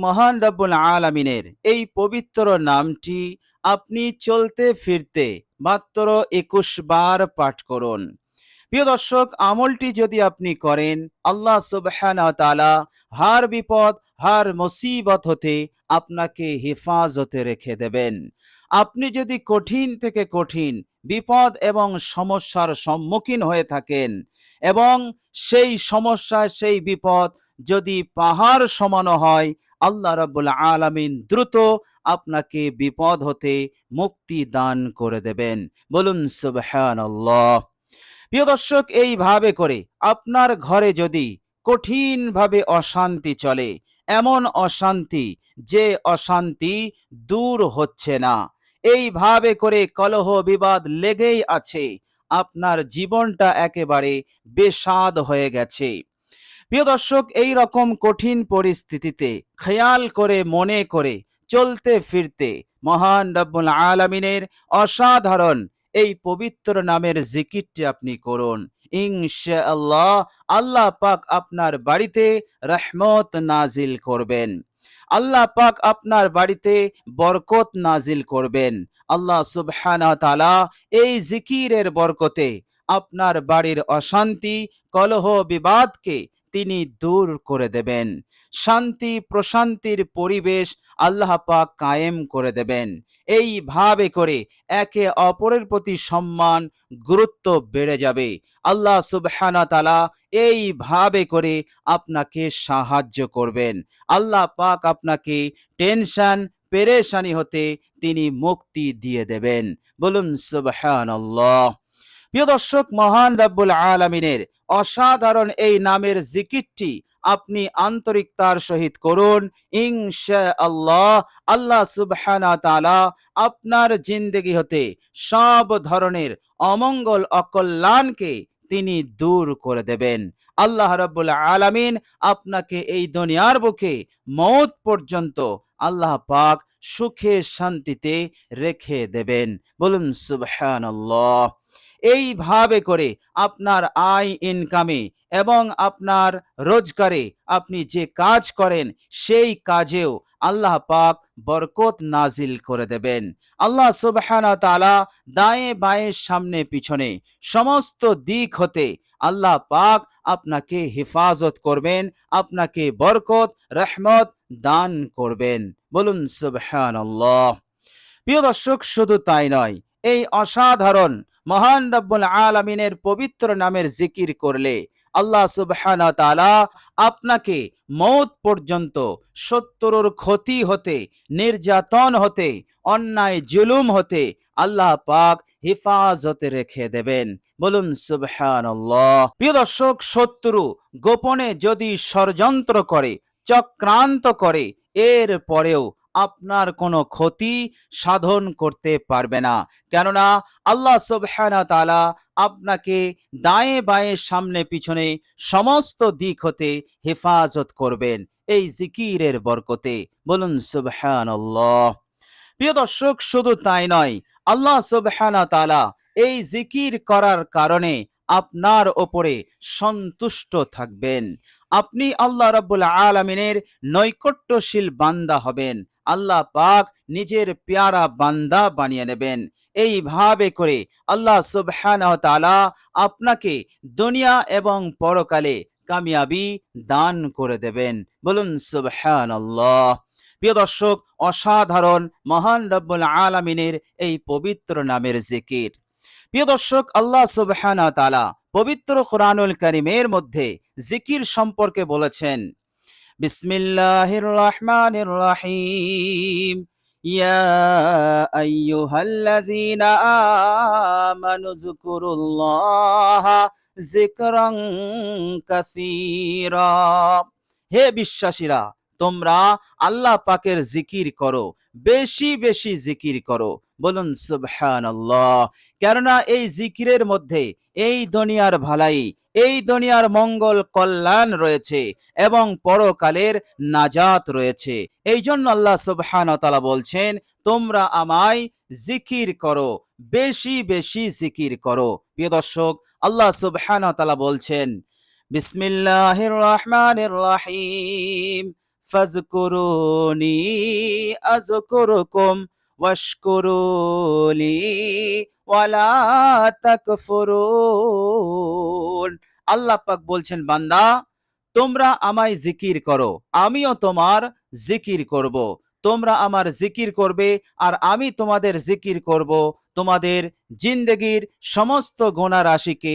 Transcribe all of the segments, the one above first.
মহান রব্বুল আলামিনের এই পবিত্র নামটি আপনি চলতে ফিরতে মাত্র একুশ বার পাঠ করুন। প্রিয় দর্শক, আমলটি যদি আপনি করেন, আল্লাহ তাআলা হার বিপদ, হার মুসিবত হতে আপনাকে হেফাজতে রেখে দেবেন। আপনি যদি কঠিন থেকে কঠিন বিপদ এবং সমস্যার সম্মুখীন হয়ে থাকেন এবং সেই সমস্যা সেই বিপদ যদি পাহাড় সমানো হয় আল্লাহ রাব্বুল আলামিন দ্রুত আপনাকে বিপদ হতে মুক্তি দান করে দেবেন। বলুন, সুবহানাল্লাহ। প্রিয় দর্শক, এইভাবে করে আপনার ঘরে যদি কঠিনভাবে অশান্তি চলে, এমন অশান্তি যে অশান্তি দূর হচ্ছে না, এইভাবে করে কলহ বিবাদ লেগেই আছে, আপনার জীবনটা একেবারে বেসাদ হয়ে গেছে। প্রিয় দর্শক এই রকম কঠিন পরিস্থিতিতে খেয়াল করে, মনে করে, চলতে ফিরতে মহান রব্বুল আলামিনের অসাধারণ এই পবিত্র নামের জিকিরটি আপনি করুন। ইনশাআল্লাহ আল্লাহ পাক আপনার বাড়িতে রহমত নাজিল করবেন। আল্লাহ পাক আপনার বাড়িতে বরকত নাজিল করবেন। আল্লাহ সুবহানাহু ওয়া তাআলা এই জিকিরের বরকতে আপনার বাড়ির অশান্তি, কলহ, বিবাদকে তিনি দূর করে দেবেন। শান্তি, প্রশান্তির পরিবেশ আল্লাহ পাক কায়েম করে দেবেন। এইভাবে করে একে অপরের প্রতি সম্মান, গুরুত্ব বেড়ে যাবে। আল্লাহ সুবহানা তালা এইভাবে করে আপনাকে সাহায্য করবেন। আল্লাহ পাক আপনাকে টেনশন, পেরেশানি হতে তিনি মুক্তি দিয়ে দেবেন। বলুন সুবহানাল্লাহ। প্রিয় দর্শক, মহান রব্বুল আলামিনের অসাধারণ এই নামের জিকিরটি আপনি আন্তরিকতার সহিত করুন। ইনশা আল্লাহ আল্লাহ সুবহানা আপনার জিন্দগি হতে সব ধরনের অমঙ্গল অকল্যাণকে তিনি দূর করে দেবেন। আল্লাহ রাব্বুল আলামিন আপনাকে এই দুনিয়ার বুকে মত পর্যন্ত আল্লাহ পাক সুখে শান্তিতে রেখে দেবেন। বলুন সুবহানাল্লাহ। এইভাবে করে আপনার আয় ইনকামে এবং আপনার রোজগারে আপনি যে কাজ করেন, সেই কাজেও আল্লাহ পাক বরকত নাজিল করে দেবেন। আল্লাহ সুবহানা তাআলা দায়ে বায়ে সামনে পিছনে সমস্ত দিক হতে আল্লাহ পাক আপনাকে হেফাজত করবেন, আপনাকে বরকত, রহমত দান করবেন। বলুন সুবহানাল্লাহ। প্রিয় দর্শক, শুধু তাই নয়, এই অসাধারণ মহান রব্বুল আলামিনের পবিত্র নামের জিকির করলে আল্লাহ সুবহানা তাআলা আপনাকে মৌত পর্যন্ত সত্তরর ক্ষতি হতে, নির্যাতন হতে, অন্যায়, জুলুম হতে আল্লাহ পাক হেফাজতে রেখে দেবেন। বলুন সুবহানাল্লাহ। প্রিয় দর্শক শত্রু গোপনে যদি ষড়যন্ত্র করে, চক্রান্ত করে, এর পরেও আপনার কোনো ক্ষতি সাধন করতে পারবে না। কেননা আল্লাহ সুবহানা তাআলা আপনাকে দায়ে বায়ে সামনে পিছনে সমস্ত দিক হতে হেফাজত করবেন এই জিকিরের বরকতে। বলুন সুবহানাল্লাহ। প্রিয় দর্শক, শুধু তাই নয়, আল্লাহ সুবহানা তালা এই জিকির করার কারণে আপনার ওপরে সন্তুষ্ট থাকবেন। আপনি আল্লাহ রাব্বুল আলামিনের নৈকট্যশীল বান্দা হবেন। আল্লাহ পাক নিজের পেয়ারা বান্দা বানিয়ে নেবেন। এইভাবে করে আল্লাহ সুবহানাহু ওয়া আপনাকে দুনিয়া এবং পরকালে কামিয়াবি দান করে দেবেন। বলুন সুবহানাল্লাহ। প্রিয় দর্শক, অসাধারণ, মহান রব্বুল আলামিনের এই পবিত্র নামের জিকির। প্রিয় দর্শক, আল্লাহ সুবহানাহু ওয়া পবিত্র কোরআনুল করিমের মধ্যে জিকির সম্পর্কে বলেছেন বিসমিল্লাহির রহমানির রহিম ইয়া আইয়ুহাল্লাযীনা আমানু যকুরুল্লাহা যিকরান কাসীরা। হে বিশ্বাসীরা, তোমরা আল্লাহ পাকের জিকির করো, বেশি বেশি জিকির করো। বলুন সুবহানাল্লাহ। কেননা এই জিকিরের মধ্যে এই দুনিয়ার ভালাই, এই দুনিয়ার মঙ্গল কল্যাণ রয়েছে এবং পরকালের নাজাত রয়েছে। এই জন্য আল্লাহ সুবহান তালা বলছেন, তোমরা আমায় জিকির করো, বেশি বেশি জিকির করো। প্রিয় দর্শক, আল্লাহ সুবহান তালা বলছেন, বিসমিল্লাহির রহমানির রহিম ফাজকুরুনি আযকুরুকুম ওয়াশকুরুলি ওয়ালা তাকফুরুন। আল্লাহ পাক বলছেন, বান্দা, তোমরা আমায় জিকির করো, আমিও তোমার জিকির করব। তোমরা আমার জিকির করবে আর আমি তোমাদের জিকির করব। তোমাদের জিন্দগির সমস্ত গোনা রাশিকে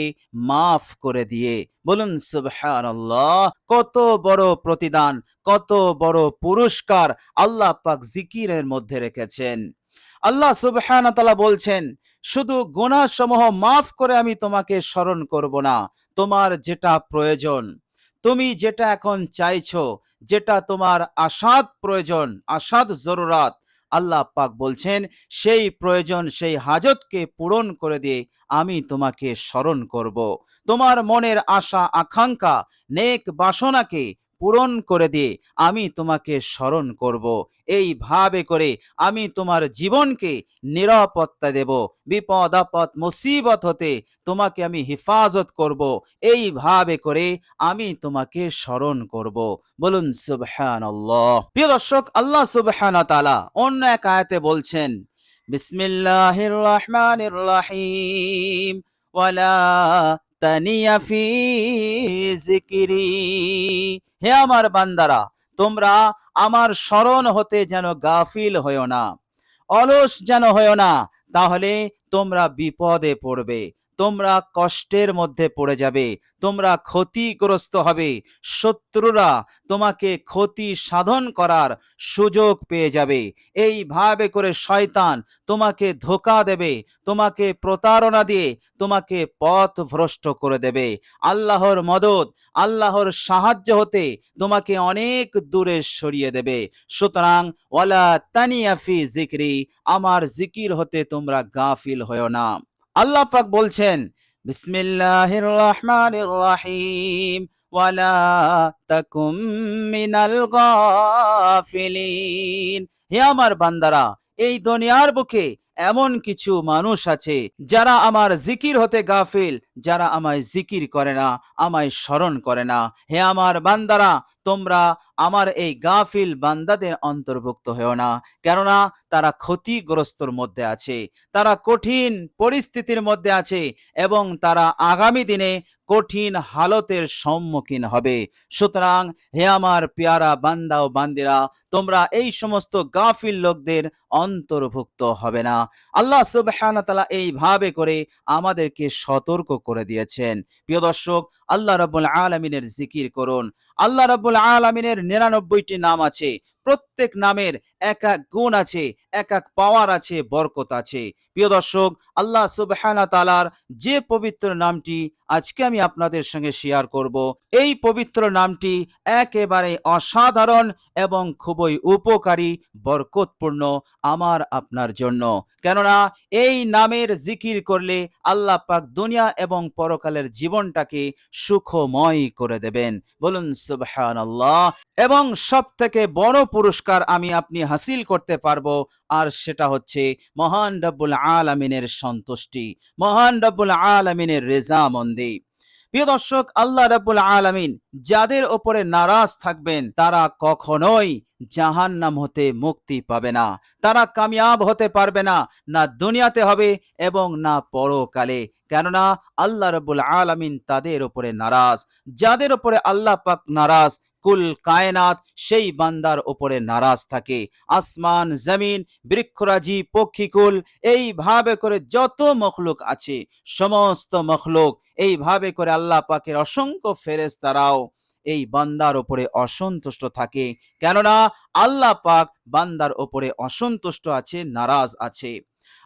মাফ করে দিয়ে। বলুন, সুবহানাল্লাহ, কত বড় প্রতিদান, কত বড় পুরস্কার আল্লাহ পাক জিকিরের মধ্যে রেখেছেন। আল্লাহ সুবহানাহু ওয়া তাআলা বলছেন, শুধু সমূহ মাফ করে আমি তোমাকে স্মরণ করব না। তোমার যেটা প্রয়োজন, তুমি যেটা এখন চাইছো, যেটা তোমার আসাদ প্রয়োজন আসাদ জরুরাত, আল্লাহ পাক বলছেন, সেই প্রয়োজন, সেই হাজতকে পূরণ করে দিয়ে আমি তোমাকে স্মরণ করব। তোমার মনের আশা, আকাঙ্ক্ষা, নেক বাসনাকে পূরণ করে দিয়ে আমি তোমাকে স্মরণ করব। এইভাবে করে আমি তোমার জীবনকে নিরাপত্তা দেব। বিপদ, আপদ, মুসিবত হতে তোমাকে আমি হেফাজত করব। এইভাবে করে আমি তোমাকে স্মরণ করব। বলুন, সুবহানাল্লাহ। প্রিয় দর্শক, আল্লাহ সুবহানাহু তালা অন্য এক আয়াতে বলছেন, বিসমিল্লাহির রহমানির রহিম। ওয়ালা তানিয়া ফি জিকিরি। হে আমার বান্দারা, তোমরা আমার স্মরণ হতে যেন গাফিল হয়েও না, অলস যেন হয়েও না, তাহলে তোমরা বিপদে পড়বে। তোমরা কষ্টের মধ্যে পড়ে যাবে, তোমরা ক্ষতিগ্রস্ত হবে, শত্রুরা তোমাকে ক্ষতি সাধন করার সুযোগ পেয়ে যাবে। এইভাবে করে শয়তান তোমাকে ধোকা দেবে, তোমাকে প্রতারণা দিয়ে তোমাকে পথ ভ্রষ্ট করে দেবে। আল্লাহর মদত আল্লাহর সাহায্য হতে তোমাকে অনেক দূরে সরিয়ে দেবে। সুতরাং, ওয়ালা তানিয়াফি জিকরি আমার জিকির হতে তোমরা গাফিল হয়েও না। আল্লাহ পাক বলছেন বিসমিল্লাহির রহমানির রহিম ওয়ালা তাকুম মিনাল গাফিলিন। হে আমার বান্দারা, এই দুনিয়ার বুকে এমন কিছু মানুষ আছে যারা আমার জিকির হতে গাফিল, যারা আমায় জিকির করে না, আমায় স্মরণ করে না। হে আমার বান্দারা তোমরা আমার এই গাফিল বান্দাদের অন্তর্ভুক্ত হও না। কেননা তারা ক্ষতিগ্রস্তর মধ্যে আছে, তারা কঠিন পরিস্থিতির মধ্যে আছে এবং তারা আগামী দিনে কঠিন হালতের সম্মুখীন হবে। সুতরাং হে আমার পেয়ারা বান্দা ও বান্দিরা, তোমরা এই সমস্ত গাফিল লোকদের অন্তর্ভুক্ত হবে না। আল্লাহ তাআলা এইভাবে করে আমাদেরকে সতর্ক করে দিয়েছেন। প্রিয় দর্শক, আল্লাহ রাব্বুল আলামিনের জিকির করুন। আল্লাহ রাব্বুল আলামিনের নিরানব্বইটি নাম আছে। প্রত্যেক নামের এক এক গুণ আছে, এক এক পাওয়ার আছে, বরকত আছে। প্রিয় দর্শক, আল্লাহ সুবহানাহু তাআলার যে পবিত্র নামটি আজকে আমি আপনাদের সঙ্গে শেয়ার করব। এই পবিত্র নামটি একেবারে অসাধারণ এবং খুবই উপকারী, বরকতপূর্ণ আমার আপনার জন্য। কেননা এই নামের জিকির করলে আল্লাহ পাক দুনিয়া এবং পরকালের জীবনটাকে সুখময় করে দেবেন। বলুন সুবহানাল্লাহ। এবং সব থেকে বড় পুরস্কার আমি আপনি হাসিল করতে পারব। আর সেটা হচ্ছে মহান রব্বুল আলামিনের সন্তুষ্টি, মহান রব্বুল আলামিনের রেজামন্দি। প্রিয় দর্শক, আল্লাহ রাব্বুল আলামিন যাদের ওপরে নারাজ থাকবেন, তারা কখনোই জাহান্নাম হতে মুক্তি পাবে না। তারা কামিয়াব হতে পারবে না না দুনিয়াতে হবে এবং না পরকালে। কেননা, আল্লাহ রাব্বুল আলামিন তাদের ওপরে নারাজ। যাদের ওপরে আল্লাহ পাক নারাজ কুল কায়নাত, সেই বান্দার ওপরে নারাজ থাকে। আসমান, জমিন, বৃক্ষরাজি পক্ষীকুল এইভাবে করে যত মখলুক আছে, সমস্ত মখলুক, এইভাবে করে আল্লাহ পাকের অসংখ্য ফেরেশতারাও এই বান্দার ওপরে অসন্তুষ্ট থাকে। কেননা আল্লাহ পাক বান্দার ওপরে অসন্তুষ্ট আছে, নারাজ আছে।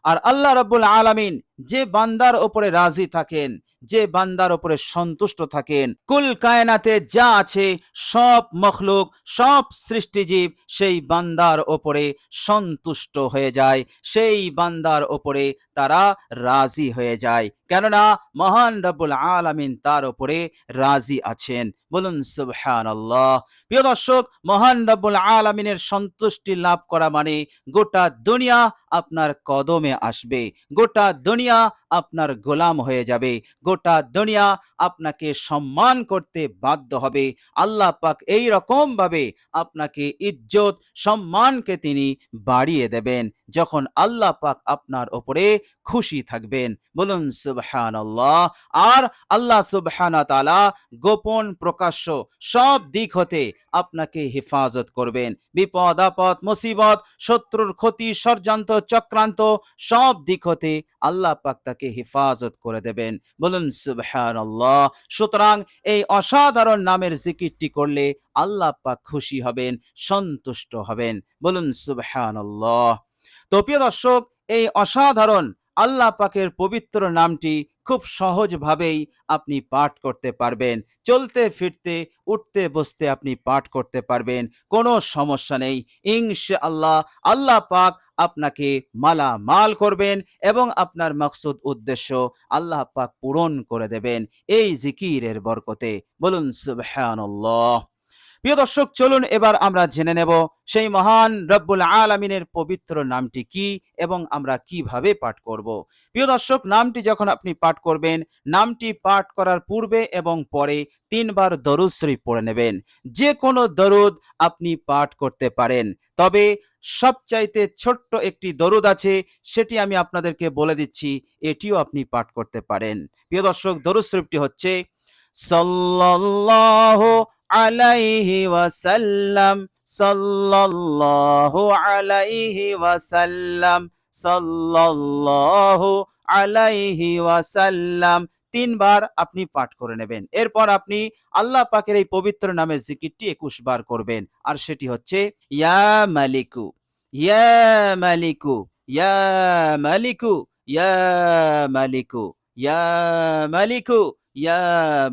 আর আল্লাহ রাব্বুল আলামিন যে বান্দার ওপরে রাজি থাকেন, যে বান্দার ওপরে সন্তুষ্ট থাকেন, কুল কায়নাতে যা আছে, সব মখলুক, সব সৃষ্টিজীব সেই বান্দার ওপরে সন্তুষ্ট হয়ে যায়, সেই বান্দার ওপরে তারা রাজি হয়ে যায়। কেননা মহান রব্বুল আলামিন তার ওপরে রাজি আছেন। বলুন, সুবহানাল্লাহ। প্রিয় দর্শক, মহান রব্বুল আলামিনের সন্তুষ্টি লাভ করা মানে গোটা দুনিয়া আপনার কদমে আসবে। গোটা দুনিয়া দুনিয়া আপনার গোলাম হয়ে যাবে। গোটা দুনিয়া আপনাকে সম্মান করতে বাধ্য হবে। আল্লাহ পাক এই রকম ভাবে আপনাকে ইজ্জত, সম্মানকে তিনি বাড়িয়ে দেবেন। যখন আল্লাহ পাক আপনার ওপরে খুশি থাকবেন। বলুন সুবহান আল্লাহ আর আল্লাহ সুবহানা তালা গোপন, প্রকাশ্য সব দিক হতে আপনাকে হেফাজত করবেন। বিপদ, আপদ, মুসিবত, শত্রুর ক্ষতি, ষড়যন্ত্র, চক্রান্ত সব দিক হতে আল্লাহ পাক তাকে হেফাজত করে দেবেন। বলুন সুবহান আল্লাহ সুতরাং এই অসাধারণ নামের জিকিরটি করলে আল্লাহ পাক খুশি হবেন, সন্তুষ্ট হবেন। বলুন সুবহান আল্লাহ তো প্রিয় দর্শক, এই অসাধারণ আল্লাহ পাকের পবিত্র নামটি খুব সহজভাবেই আপনি পাঠ করতে পারবেন। চলতে, ফিরতে, উঠতে, বসতে আপনি পাঠ করতে পারবেন। কোনো সমস্যা নেই। ইনশা আল্লাহ আল্লাহ পাক আপনাকে মালা মাল করবেন এবং আপনার মকসুদ উদ্দেশ্য আল্লাহ পাক পূরণ করে দেবেন। এই জিকিরের বরকতে। বলুন, সুবহানাল্লাহ। প্রিয় দর্শক, চলুন এবার আমরা জেনে নেব সেই মহান রব্বুল আলমিনের পবিত্র নামটি কি এবং আমরা কীভাবে পাঠ করব। প্রিয় দর্শক, নামটি যখন আপনি পাঠ করবেন, নামটি পাঠ করার পূর্বে এবং পরে তিনবার দরুদ শরীফ পড়ে নেবেন। যে কোনো দরুদ আপনি পাঠ করতে পারেন। তবে সবচাইতে ছোট্ট একটি দরুদ আছে, সেটি আমি আপনাদেরকে বলে দিচ্ছি, এটিও আপনি পাঠ করতে পারেন। প্রিয় দর্শক, দরুদ শরীফটি হচ্ছে, সাল্লাল্লাহু আলাইহি ওয়াসাল্লাম, সাল্লাল্লাহু আলাইহি ওয়াসাল্লাম, সাল্লাল্লাহু আলাইহি ওয়াসাল্লাম। তিনবার আপনি পাঠ করে নেবেন। এরপর আপনি আল্লাহ পাকের এই পবিত্র নামে জিকিরটি একুশ বার করবেন। আর সেটি হচ্ছে, ইয়া মালিকু ইয়া মালিকু ইয়া মালিকু ইয়া মালিকু ইয়া মালিকু ইয়া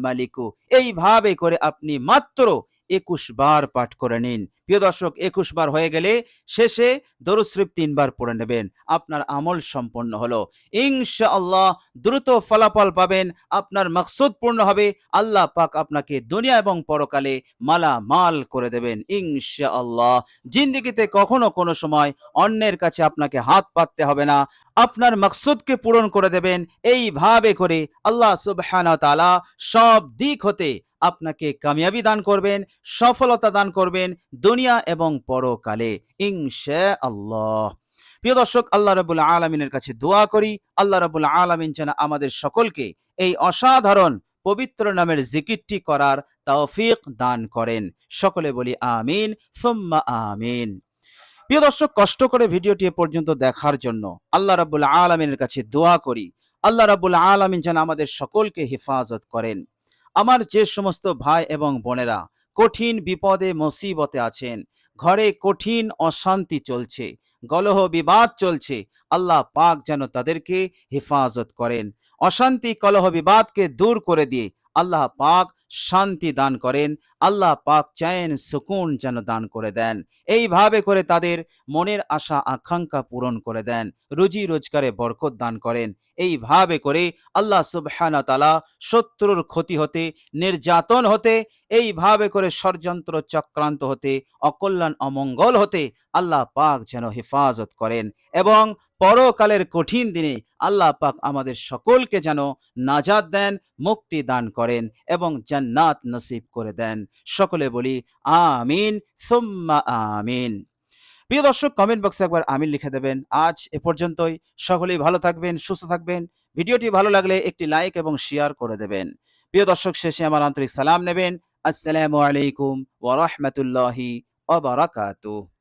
মালিকু। এইভাবে করে আপনি মাত্র একুশ বার পাঠ করে নিন। প্রিয় দর্শক, একুশ বার হয়ে গেলে শেষে দরুশ্রীপ তিনবার পড়ে নেবেন। আপনার আমল সম্পন্ন হলো। ইনশা আল্লাহ দ্রুত ফলাফল পাবেন। আপনার মকসুদ পূর্ণ হবে। আল্লাহ পাক আপনাকে দুনিয়া এবং পরকালে মালা মাল করে দেবেন। ইনশা আল্লাহ জিন্দিগিতে কখনো কোনো সময় অন্যের কাছে আপনাকে হাত পাততে হবে না। আপনার মকসুদকে পূরণ করে দেবেন। এইভাবে করে আল্লাহ সুবহানা তালা সব দিক হতে আপনাকে কামিয়াবি দান করবেন, সফলতা দান করবেন দুনিয়া এবং পরকালে ইনশা আল্লাহ প্রিয় দর্শক, আল্লাহ রবুল আলমিনের কাছে দোয়া করি, আল্লাহ রবুল আলমিন যেন আমাদের সকলকে এই অসাধারণ, পবিত্র নামের জিকিরটি করার তৌফিক দান করেন। সকলে বলি আমিন, সুম্মা আমিন। প্রিয় দর্শক, কষ্ট করে ভিডিওটি এ পর্যন্ত দেখার জন্য আল্লাহ রাবুল আলমিনের কাছে দোয়া করি, আল্লাহ রাবুল আলমিন যেন আমাদের সকলকে হেফাজত করেন। আমার যে সমস্ত ভাই এবং বোনেরা কঠিন বিপদে মসিবতে আছেন, ঘরে কঠিন অশান্তি চলছে, গলহ বিবাদ চলছে, আল্লাহ পাক যেন তাদেরকে হেফাজত করেন। অশান্তি, কলহ বিবাদকে দূর করে দিয়ে আল্লাহ পাক শান্তি দান করেন, আল্লাহ পাক চায়েন সুকুন যেন দান করে দেন। এইভাবে করে তাদের মনের আশা, আকাঙ্ক্ষা পূরণ করে দেন, রুজি রোজগারে বরকত দান করেন। এইভাবে করে আল্লাহ সুবহানা তালা শত্রুর ক্ষতি হতে, নির্যাতন হতে, এইভাবে করে ষড়যন্ত্র চক্রান্ত হতে, অকল্যাণ অমঙ্গল হতে আল্লাহ পাক যেন হেফাজত করেন এবং পরকালের কঠিন দিনে আল্লাহ পাক আমাদের সকলকে যেন নাজাদ দেন, মুক্তি দান করেন এবং জান্নাত নসিব করে দেন। সকলে বলি, আমিন, সুম্মা আমিন। প্রিয় দর্শক কমেন্ট বক্সে একবার আমিন লিখে দেবেন। আজ এ পর্যন্তই। সকলেই ভালো থাকবেন, সুস্থ থাকবেন। ভিডিওটি ভালো লাগলে একটি লাইক এবং শেয়ার করে দেবেন। প্রিয় দর্শক, শেষে আমার আন্তরিক সালাম নেবেন। আসসালামু আলাইকুম ওয়া রাহমাতুল্লাহি ওয়া বারাকাতুহু।